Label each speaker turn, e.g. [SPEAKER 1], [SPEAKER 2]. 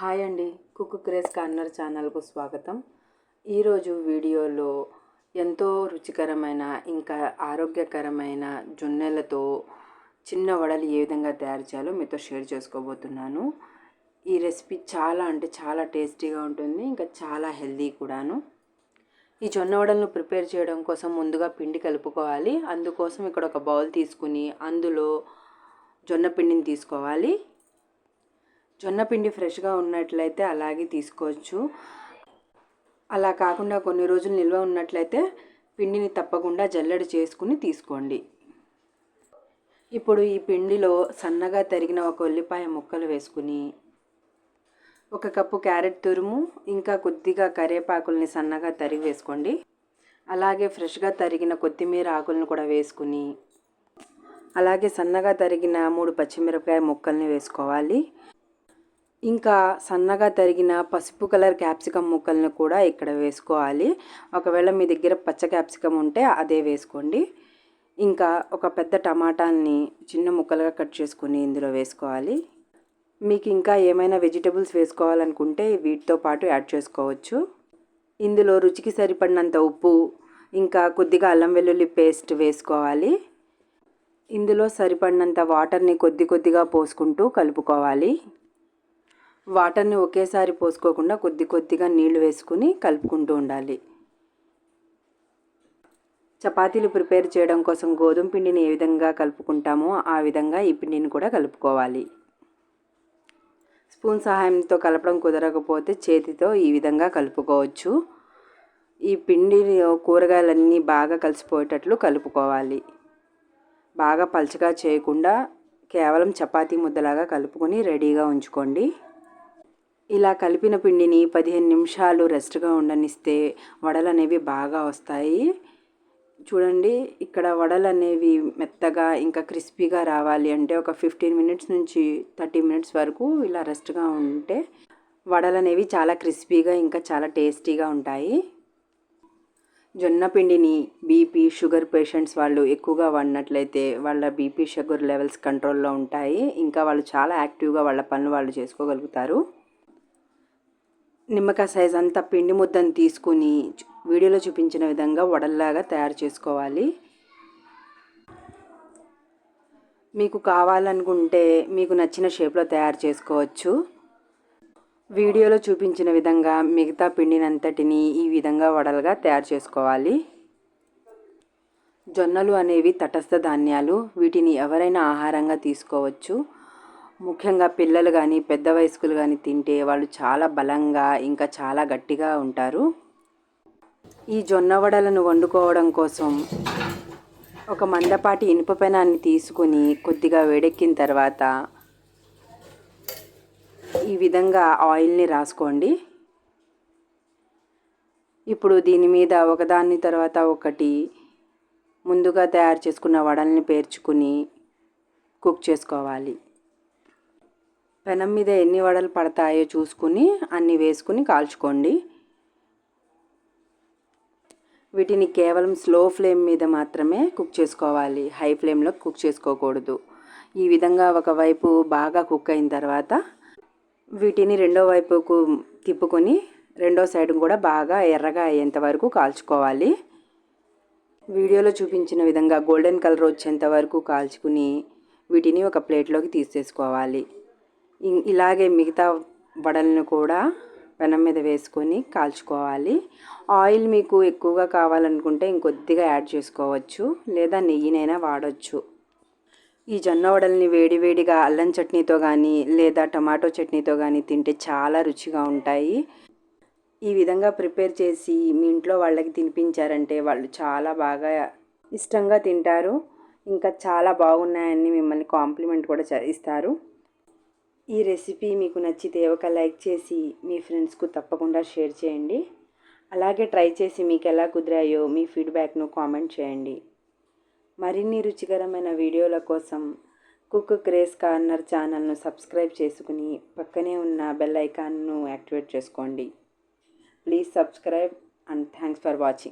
[SPEAKER 1] hi అండి cook craze corner ఛానల్కు స్వాగతం ఈరోజు వీడియోలో ఎంతో రుచికరమైన ఇంకా ఆరోగ్యకరమైన జొన్నెలతో చిన్న వడలు ఏ విధంగా తయారు చేయాలో మీతో షేర్ చేసుకోబోతున్నాను ఈ రెసిపీ చాలా అంటే చాలా టేస్టీగా ఉంటుంది ఇంకా చాలా హెల్దీ కూడాను ఈ జొన్న వడలను ప్రిపేర్ చేయడం కోసం ముందుగా పిండి కలుపుకోవాలి అందుకోసం ఇక్కడ ఒక బౌల్ తీసుకుని అందులో జొన్న పిండిని తీసుకోవాలి జొన్న పిండి ఫ్రెష్గా ఉన్నట్లయితే అలాగే తీసుకోవచ్చు అలా కాకుండా కొన్ని రోజులు నిల్వ ఉన్నట్లయితే పిండిని తప్పకుండా జల్లడి చేసుకుని తీసుకోండి ఇప్పుడు ఈ పిండిలో సన్నగా తరిగిన ఒక ఉల్లిపాయ ముక్కలు వేసుకుని ఒక కప్పు క్యారెట్ తురుము ఇంకా కొద్దిగా కరివేపాకుల్ని సన్నగా తరిగి వేసుకోండి అలాగే ఫ్రెష్గా తరిగిన కొత్తిమీర ఆకులను కూడా వేసుకుని అలాగే సన్నగా తరిగిన మూడు పచ్చిమిరపకాయ ముక్కల్ని వేసుకోవాలి ఇంకా సన్నగా తరిగిన పసుపు కలర్ క్యాప్సికమ్ ముక్కలను కూడా ఇక్కడ వేసుకోవాలి ఒకవేళ మీ దగ్గర పచ్చ క్యాప్సికమ్ ఉంటే అదే వేసుకోండి ఇంకా ఒక పెద్ద టమాటాలని చిన్న ముక్కలుగా కట్ చేసుకుని ఇందులో వేసుకోవాలి మీకు ఇంకా ఏమైనా వెజిటబుల్స్ వేసుకోవాలనుకుంటే వీటితో పాటు యాడ్ చేసుకోవచ్చు ఇందులో రుచికి సరిపడినంత ఉప్పు ఇంకా కొద్దిగా అల్లం వెల్లుల్లి పేస్ట్ వేసుకోవాలి ఇందులో సరిపడినంత వాటర్ని కొద్ది కొద్దిగా పోసుకుంటూ కలుపుకోవాలి వాటర్ని ఒకేసారి పోసుకోకుండా కొద్ది కొద్దిగా నీళ్లు వేసుకుని కలుపుకుంటూ ఉండాలి చపాతీలు ప్రిపేర్ చేయడం కోసం గోధుమ పిండిని ఏ విధంగా కలుపుకుంటామో ఆ విధంగా ఈ పిండిని కూడా కలుపుకోవాలి స్పూన్ సహాయంతో కలపడం కుదరకపోతే చేతితో ఈ విధంగా కలుపుకోవచ్చు ఈ పిండి కూరగాయలన్నీ బాగా కలిసిపోయేటట్లు కలుపుకోవాలి బాగా పలచగా చేయకుండా కేవలం చపాతీ ముద్దలాగా కలుపుకొని రెడీగా ఉంచుకోండి ఇలా కలిపిన పిండిని పదిహేను నిమిషాలు రెస్ట్గా ఉండనిస్తే వడలు అనేవి బాగా వస్తాయి చూడండి ఇక్కడ వడలు అనేవి మెత్తగా ఇంకా క్రిస్పీగా రావాలి అంటే ఒక ఫిఫ్టీన్ మినిట్స్ నుంచి థర్టీ మినిట్స్ వరకు ఇలా రెస్ట్గా ఉంటే వడలు అనేవి చాలా క్రిస్పీగా ఇంకా చాలా టేస్టీగా ఉంటాయి జొన్న పిండిని బీపీ షుగర్ పేషెంట్స్ వాళ్ళు ఎక్కువగా వాడినట్లయితే వాళ్ళ బీపీ షుగర్ లెవెల్స్ కంట్రోల్లో ఉంటాయి ఇంకా వాళ్ళు చాలా యాక్టివ్గా వాళ్ళ పనులు వాళ్ళు చేసుకోగలుగుతారు నిమ్మకాయ సైజ్ అంతా పిండి ముద్దను తీసుకుని వీడియోలో చూపించిన విధంగా వడల్లాగా తయారు చేసుకోవాలి మీకు కావాలనుకుంటే మీకు నచ్చిన షేప్లో తయారు చేసుకోవచ్చు వీడియోలో చూపించిన విధంగా మిగతా పిండినంతటిని ఈ విధంగా వడలుగా తయారు చేసుకోవాలి జొన్నలు అనేవి తటస్థ ధాన్యాలు వీటిని ఎవరైనా ఆహారంగా తీసుకోవచ్చు ముఖ్యంగా పిల్లలు కానీ పెద్ద వయస్కులు కానీ తింటే వాళ్ళు చాలా బలంగా ఇంకా చాలా గట్టిగా ఉంటారు ఈ జొన్న వడలను వండుకోవడం కోసం ఒక మందపాటి ఇనుప పెనాన్ని తీసుకుని కొద్దిగా వేడెక్కిన తర్వాత ఈ విధంగా ఆయిల్ని రాసుకోండి ఇప్పుడు దీని మీద ఒకదాని తర్వాత ఒకటి ముందుగా తయారు చేసుకున్న వడల్ని పేర్చుకుని కుక్ చేసుకోవాలి పెనం మీద ఎన్ని వడలు పడతాయో చూసుకుని అన్ని వేసుకుని కాల్చుకోండి వీటిని కేవలం స్లో ఫ్లేమ్ మీద మాత్రమే కుక్ చేసుకోవాలి హై ఫ్లేమ్లో కుక్ చేసుకోకూడదు ఈ విధంగా ఒకవైపు బాగా కుక్ అయిన తర్వాత వీటిని రెండో వైపుకు తిప్పుకొని రెండో సైడ్ కూడా బాగా ఎర్రగా అయ్యేంత వరకు కాల్చుకోవాలి వీడియోలో చూపించిన విధంగా గోల్డెన్ కలర్ వచ్చేంత వరకు కాల్చుకుని వీటిని ఒక ప్లేట్లోకి తీసేసుకోవాలి ఇలాగే మిగతా వడలను కూడా వెనం మీద వేసుకొని కాల్చుకోవాలి ఆయిల్ మీకు ఎక్కువగా కావాలనుకుంటే ఇంకొద్దిగా యాడ్ చేసుకోవచ్చు లేదా నెయ్యినైనా వాడచ్చు ఈ జొన్న వడల్ని వేడివేడిగా అల్లం చట్నీతో కానీ లేదా టమాటో చట్నీతో కానీ తింటే చాలా రుచిగా ఉంటాయి ఈ విధంగా ప్రిపేర్ చేసి మీ ఇంట్లో వాళ్ళకి తినిపించారంటే వాళ్ళు చాలా బాగా ఇష్టంగా తింటారు ఇంకా చాలా బాగున్నాయని మిమ్మల్ని కాంప్లిమెంట్ కూడా ఇస్తారు ఈ రెసిపీ మీకు నచ్చితే ఒక లైక్ చేసి మీ ఫ్రెండ్స్కు తప్పకుండా షేర్ చేయండి అలాగే ట్రై చేసి మీకు ఎలా కుదిరాయో మీ ఫీడ్బ్యాక్ను కామెంట్ చేయండి మరిన్ని రుచికరమైన వీడియోల కోసం కుక్ క్రేస్ కార్నర్ ఛానల్ను సబ్స్క్రైబ్ చేసుకుని పక్కనే ఉన్న బెల్ ఐకాన్ను యాక్టివేట్ చేసుకోండి please subscribe and thanks for watching